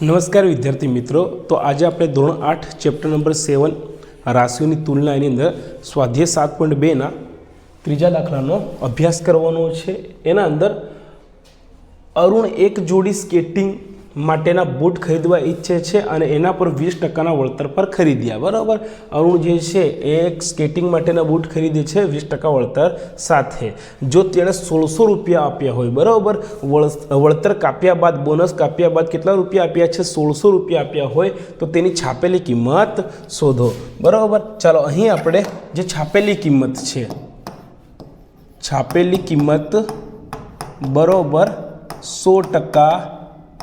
નમસ્કાર વિદ્યાર્થી મિત્રો. તો આજે આપણે ધોરણ આઠ, ચેપ્ટર નંબર સેવન, રાશિઓની તુલના એની અંદર સ્વાધ્યાય સાત પોઈન્ટ બેના ત્રીજા દાખલાનો અભ્યાસ કરવાનો છે. એના અંદર અરુણ એક જોડી સ્કેટિંગ માટેના બૂટ ખરીદવા ઈચ્છે છે અને એના પર વીસ ટકાના વળતર પર ખરીદ્યા. બરાબર? અરુણ જે છે એ સ્કેટિંગ માટેના બૂટ ખરીદે છે, વીસ ટકા વળતર સાથે. જો તેણે સોળસો રૂપિયા આપ્યા હોય, બરાબર? વળ- વળતર કાપ્યા બાદ, બોનસ કાપ્યા બાદ કેટલા રૂપિયા આપ્યા છે? સોળસો રૂપિયા આપ્યા હોય, તો તેની છાપેલી કિંમત શોધો. બરાબર? ચાલો, અહીં આપણે જે છાપેલી કિંમત છે, છાપેલી કિંમત બરાબર સો ટકા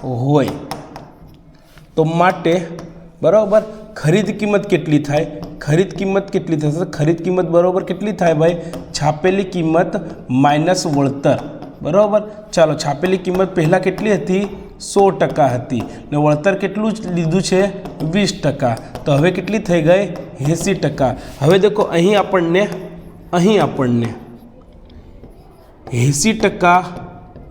હોય, તો માટે બરાબર ખરીદ કિંમત કેટલી થાય? ખરીદ કિંમત કેટલી થશે? ખરીદ કિંમત બરાબર કેટલી થાય ભાઈ? છાપેલી કિંમત માઇનસ વળતર. બરાબર? ચાલો, છાપેલી કિંમત પહેલાં કેટલી હતી? સો ટકા હતી. ને વળતર કેટલું જ લીધું છે? વીસ ટકા. તો હવે કેટલી થઈ ગઈ? એંસી ટકા. હવે દેખો, અહીં આપણને અહીં આપણને એંસી ટકા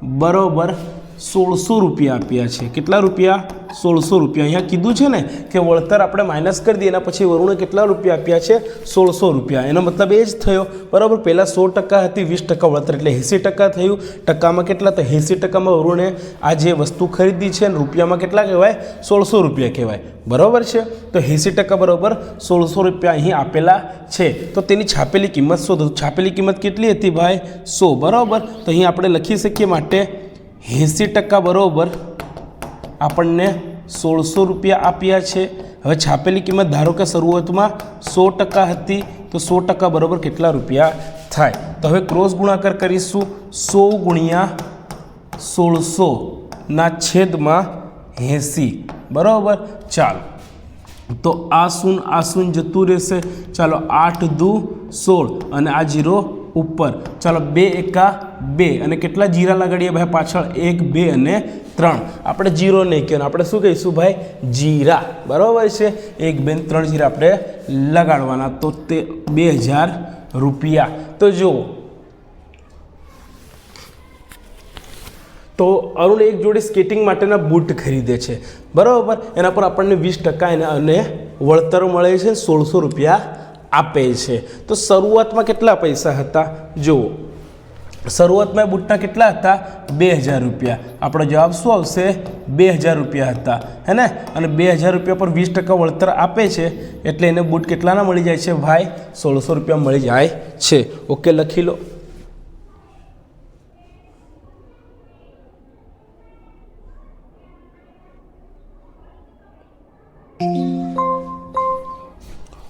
બરોબર સોળસો રૂપિયા આપ્યા છે. કેટલા રૂપિયા? સોળસો રૂપિયા. અહીંયા કીધું છે ને કે વળતર આપણે માઇનસ કરી દઈએ, એના પછી વરુણે કેટલા રૂપિયા આપ્યા છે? સોળસો રૂપિયા. એનો મતલબ એ જ થયો. બરાબર? પહેલાં સો ટકા હતી, વીસ ટકા વળતર, એટલે એંસી ટકા થયું. ટકામાં કેટલા? તો એંસી ટકામાં વરુણે આ જે વસ્તુ ખરીદી છે અને રૂપિયામાં કેટલા કહેવાય? સોળસો રૂપિયા કહેવાય. બરાબર છે? તો એંસી ટકા બરાબર સોળસો રૂપિયા અહીં આપેલા છે. તો તેની છાપેલી કિંમત શોધો. છાપેલી કિંમત કેટલી હતી ભાઈ? સો. બરાબર? તો અહીં આપણે લખી શકીએ માટે એંસી ટકા બરાબર આપણને સોળસો રૂપિયા આપ્યા છે. હવે છાપેલી કિંમત ધારો કે શરૂઆતમાં સો ટકા હતી, તો સો ટકા બરાબર કેટલા રૂપિયા થાય? તો હવે ક્રોસ ગુણાકાર કરીશું. સો ગુણ્યા સોળસોના છેદમાં એંસી બરાબર? ચાલો. તો આ શૂન આ શૂન જતું રહેશે. ચાલો, આઠ દુ સોળ અને આ જીરો ઉપર. ચાલો બે એકા બે અને કેટલા જીરા લગાડીએ ભાઈ? પાછળ એક, બે અને ત્રણ. આપણે જીરો નહીં કહેવાનું. આપણે શું કહીશું ભાઈ? જીરા. બરાબર છે? એક, બે ત્રણ જીરા આપણે લગાડવાના. તો તે બે હજાર રૂપિયા. તો જુઓ. તો અરુણ એક જોડે સ્કેટિંગ માટેના બૂટ ખરીદે છે. બરાબર? એના પર આપણને વીસ ટકા એને અને વળતર મળે છે સોળસો રૂપિયા આપે છે. તો શરૂઆતમાં કેટલા પૈસા હતા? જુઓ. શરૂઆતમાં બૂટના કેટલા હતા? બે હજાર રૂપિયા. આપણો જવાબ શું આવશે? બે હજાર રૂપિયા હતા. હે ને અને બે હજાર રૂપિયા પર વીસ ટકા વળતર આપે છે, એટલે એને બૂટ કેટલાના મળી જાય છે? ભાઈ, સોળસો રૂપિયા મળી જાય છે. ઓકે, લખી લો.